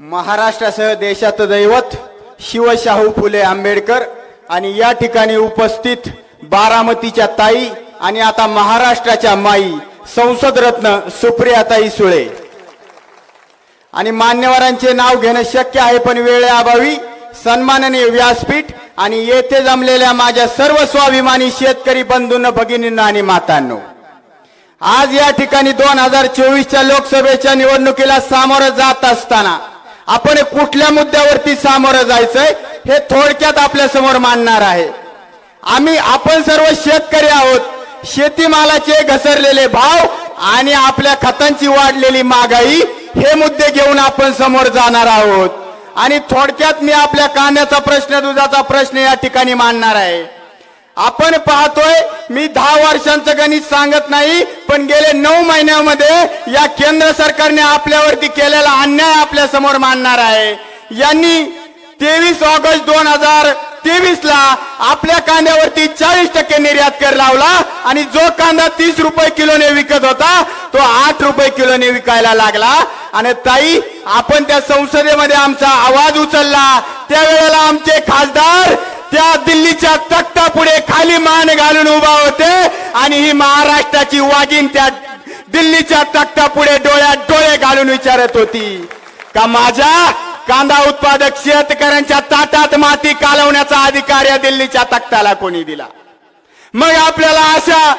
महाराष्ट्रासह देशाचं दैवत शिवशाहू फुले आंबेडकर आणि या ठिकाणी उपस्थित बारामतीच्या ताई आणि आता महाराष्ट्राच्या माई संसद रत्न सुप्रियाताई सुळे. आणि मान्यवरांचे नाव घेणं शक्य आहे पण वेळेअभावी सन्माननीय व्यासपीठ आणि येथे जमलेल्या माझ्या सर्व स्वाभिमानी शेतकरी बंधूंना भगिनींना आणि मातांनो आज या ठिकाणी दोन हजार चोवीसच्या लोकसभेच्या निवडणुकीला सामोरं जात असताना आपण कुठल्या मुद्द्यावरती सामोरं जायचंय हे थोडक्यात आपल्यासमोर मांडणार आहे. आम्ही आपण सर्व शेतकरी आहोत. शेतीमालाचे घसरलेले भाव आणि आपल्या खतांची वाढलेली महागाई हे मुद्दे घेऊन आपण समोर जाणार आहोत. आणि थोडक्यात मी आपल्या कांद्याचा प्रश्न दुधाचा प्रश्न या ठिकाणी मांडणार आहे. आपण पाहतोय मी दहा वर्षांचं गणित सांगत नाही पण गेले नऊ महिन्यामध्ये या केंद्र सरकारने आपल्यावरती केलेला अन्याय आपल्यासमोर मांडणार आहे. यांनी तेवीस ऑगस्ट दोन हजार तेवीस ला आपल्या कांद्यावरती चाळीस टक्के निर्यात कर लावला आणि जो कांदा तीस रुपये किलोने विकत होता तो आठ रुपये किलोने विकायला लागला. आणि ताई आपण त्या संसदेमध्ये आमचा आवाज उचलला. त्यावेळेला आमचे खासदार त्या दिल्लीच्या तख्ता पुढे खाली मान घालून उभा होते आणि ही महाराष्ट्राची वाघीण त्या दिल्लीच्या तख्ता पुढे डोळ्यात डोळे घालून विचारत होती. का माझ्या कांदा उत्पादक शेतकऱ्यांच्या ताटात माती कालवण्याचा अधिकार या दिल्लीच्या तख्ताला कोणी दिला? मग आपल्याला अशा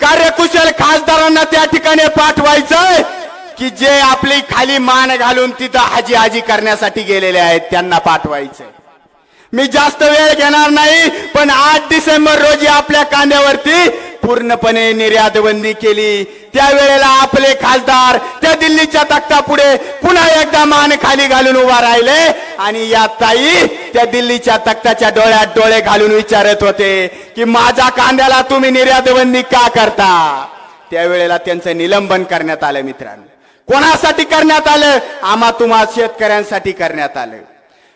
कार्यकुशल खासदारांना त्या ठिकाणी पाठवायचंय की जे आपली खाली मान घालून तिथं हाजी हाजी करण्यासाठी गेलेले आहेत त्यांना पाठवायचंय. मी जास्त वेळ घेणार नाही पण आठ डिसेंबर रोजी आपल्या कांद्यावरती पूर्णपणे निर्यात बंदी केली त्यावेळेला आपले खासदार त्या दिल्लीच्या तख्ता पुढे पुन्हा एकदा मान खाली घालून उभा राहिले आणि या ताई त्या दिल्लीच्या तख्ताच्या डोळ्यात डोळे घालून विचारत होते की माझ्या कांद्याला तुम्ही निर्यात बंदी का करता? त्यावेळेला त्यांचं निलंबन करण्यात आलं मित्रांनो. कोणासाठी करण्यात आलं? आम्हा तुम्हा शेतकऱ्यांसाठी करण्यात आलं.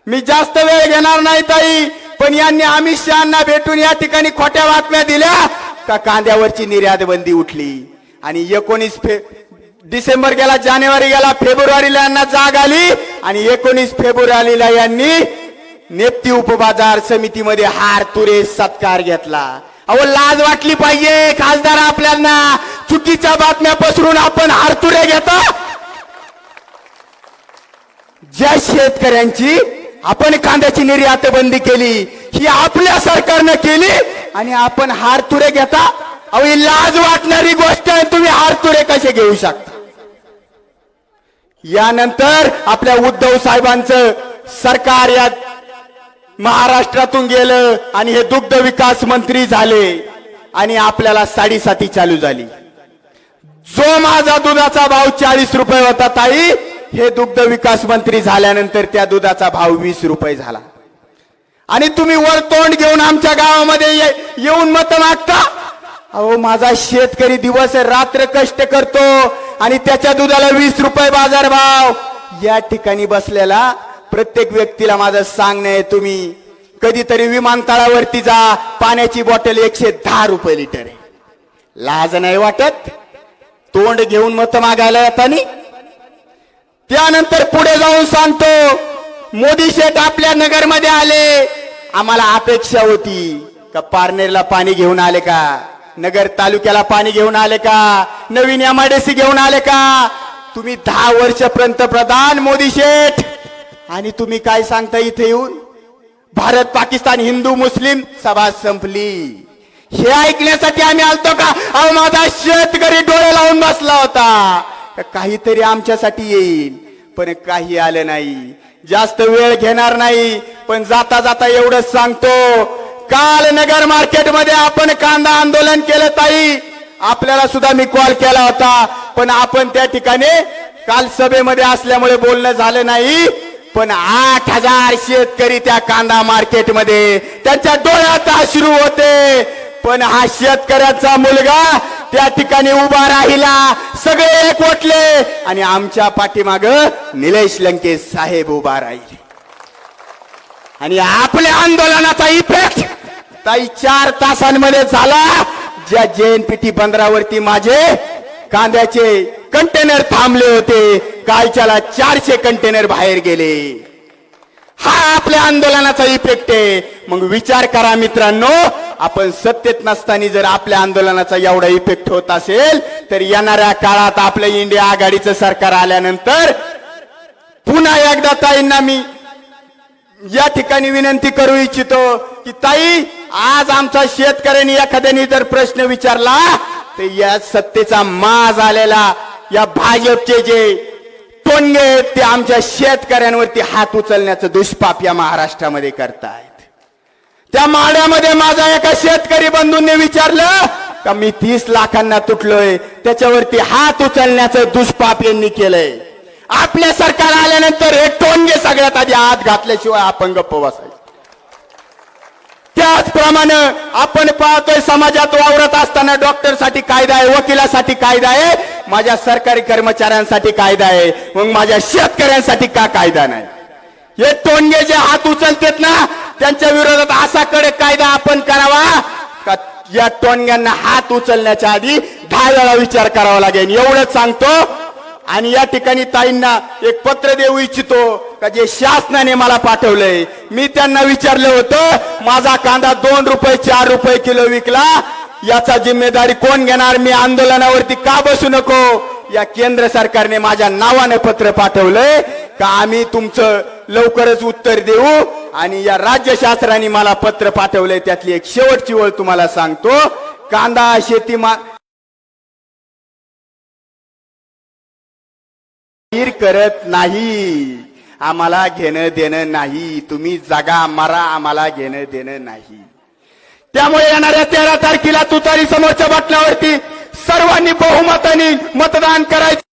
मी जास्त वेळ घेणार नाही ताई. पण यांनी अमित शहाना भेटून या ठिकाणी खोट्या बातम्या दिल्या का कांद्यावरची निर्यात बंदी उठली. आणि एकोणीस फे डिसेंबर गेला जानेवारी गेला फेब्रुवारीला यांना जाग आली आणि एकोणीस फेब्रुवारीला यांनी नेप्ती उपबाजार समितीमध्ये हार तुरे सत्कार घेतला. अहो लाज वाटली पाहिजे खासदार आपल्याला चुकीच्या बातम्या पसरून आपण हारतुरे घेतो. ज्या शेतकऱ्यांची आपण कांद्याची निर्यात बंदी केली ही आपल्या सरकारनं केली आणि आपण हारतुरे घेता अहो ही लाज वाटणारी गोष्ट आहे तुम्ही हारतुरे कसे घेऊ शकता? यानंतर आपल्या उद्धव साहेबांचं सरकार या महाराष्ट्रातून गेलं आणि हे दुग्ध विकास मंत्री झाले आणि आपल्याला साडेसाती चालू झाली. जो माझा दुधाचा भाव चाळीस रुपये होता ताई हे दुग्ध विकास मंत्री झाल्यानंतर त्या दुधाचा भाव वीस रुपये झाला. आणि तुम्ही वर तोंड घेऊन आमच्या गावामध्ये ये- येऊन मत मागता? अहो माझा शेतकरी दिवस रात्र कष्ट करतो आणि त्याच्या दुधाला वीस रुपये बाजार भाव. या ठिकाणी बसलेला प्रत्येक व्यक्तीला माझं सांगणं आहे तुम्ही कधीतरी विमानतळावरती जा पाण्याची बॉटल एकशे दहा रुपये लिटर आहे. लाज नाही वाटत? तोंड घेऊन मत मागायला येतानी? त्यानंतर पुढे जाऊन सांगतो मोदी शेठ आपल्या नगरमध्ये आले. आम्हाला अपेक्षा होती का पारनेरला पाणी घेऊन आले का? नगर तालुक्याला पाणी घेऊन आले का? नवीन एमआयडीसी घेऊन आले का? तुम्ही दहा वर्ष पंतप्रधान मोदी शेठ. आणि तुम्ही काय सांगता इथे येऊन? भारत पाकिस्तान हिंदू मुस्लिम सभा संपली. हे ऐकण्यासाठी आम्ही आलतो का? अहो माझा शेतकरी डोळे लावून बसला होता. काहीतरी आमच्यासाठी येईल. पण काही आलं नाही. जास्त वेळ घेणार नाही. पण जाता जाता एवढंच सांगतो. काल नगर मार्केटमध्ये आपण कांदा आंदोलन केलं ताई. आपल्याला सुद्धा मी कॉल केला होता. पण आपण त्या ठिकाणी काल सभेमध्ये असल्यामुळे बोलणं झालं नाही. पण आठ हजार शेतकरी त्या कांदा मार्केटमध्ये त्यांच्या डोळ्यात अश्रू होते. पण हा शेतकऱ्याचा मुलगा त्या ठिकाणी उभा राहिला. सगळे एकवटले आणि आमच्या पाठीमाग निलेश लंकेश साहेब उभा राहिले. आणि आपल्या आंदोलनाचा इफेक्ट ताई चार तासांमध्ये झाला. ज्या जेएनपीटी बंदरावरती माझे कांद्याचे कंटेनर थांबले होते. कालच्याला चारशे कंटेनर बाहेर गेले. हा आपल्या आंदोलनाचा इफेक्ट आहे. मग विचार करा मित्रांनो आपण सत्तेत नसताना जर आपल्या आंदोलनाचा एवढा इफेक्ट होत असेल तर येणाऱ्या काळात आपल्या इंडिया आघाडीचं सरकार आल्यानंतर पुन्हा एकदा ताईंना मी या ठिकाणी विनंती करू इच्छितो की ताई आज आमचा शेतकऱ्यांनी एखाद्याने जर प्रश्न विचारला तर या सत्तेचा माज आलेला या भाजपचे जे टोनगे आहेत, ते आमच्या शेतकऱ्यांवरती हात उचलण्याचं दुष्पाप या महाराष्ट्रामध्ये करताय. त्या माड्यामध्ये माझा एका शेतकरी बंधूंनी विचारलं का मी तीस लाखांना तुटलोय? त्याच्यावरती हात उचलण्याचं दुष्पाप यांनी केलंय. आपल्या सरकार आल्यानंतर हे टोंगे सगळ्यात आधी हात घातल्याशिवाय आपण गप्प बसायचं त्याचप्रमाणे आपण पाहतोय समाजात वावरत असताना डॉक्टरसाठी कायदा आहे वकिलासाठी कायदा आहे माझ्या सरकारी कर्मचाऱ्यांसाठी कायदा आहे मग माझ्या शेतकऱ्यांसाठी का कायदा नाही? हे टोंगे जे हात उचलतेत ना त्यांच्या विरोधात असा कडे कायदा आपण करावा का या टोणग्यांना हात उचलण्याच्या आधी दहा वेळा विचार करावा लागेल. एवढंच सांगतो. आणि या ठिकाणी ताईंना एक पत्र देऊ इच्छितो का जे शासनाने मला पाठवलंय. मी त्यांना विचारलं होतं माझा कांदा दोन रुपये चार रुपये किलो विकला. याचा जिम्मेदारी कोण घेणार? मी आंदोलनावरती का बसू नको? या केंद्र सरकारने माझ्या नावाने पत्र पाठवलंय. का आम्ही तुमचं लवकरच उत्तर देऊ? आणि या राज्य शास्त्राने मला पत्र पाठवलंय त्यातली एक शेवटची ओळ तुम्हाला सांगतो. कांदा शेतीमा करत नाही. आम्हाला घेणं देणं नाही. तुम्ही जागा मारा आम्हाला घेणं देणं नाही. त्यामुळे येणाऱ्या तेरा तारखेला तुतारी समोरच्या बटणावरती सर्वांनी बहुमताने मतदान करायचं.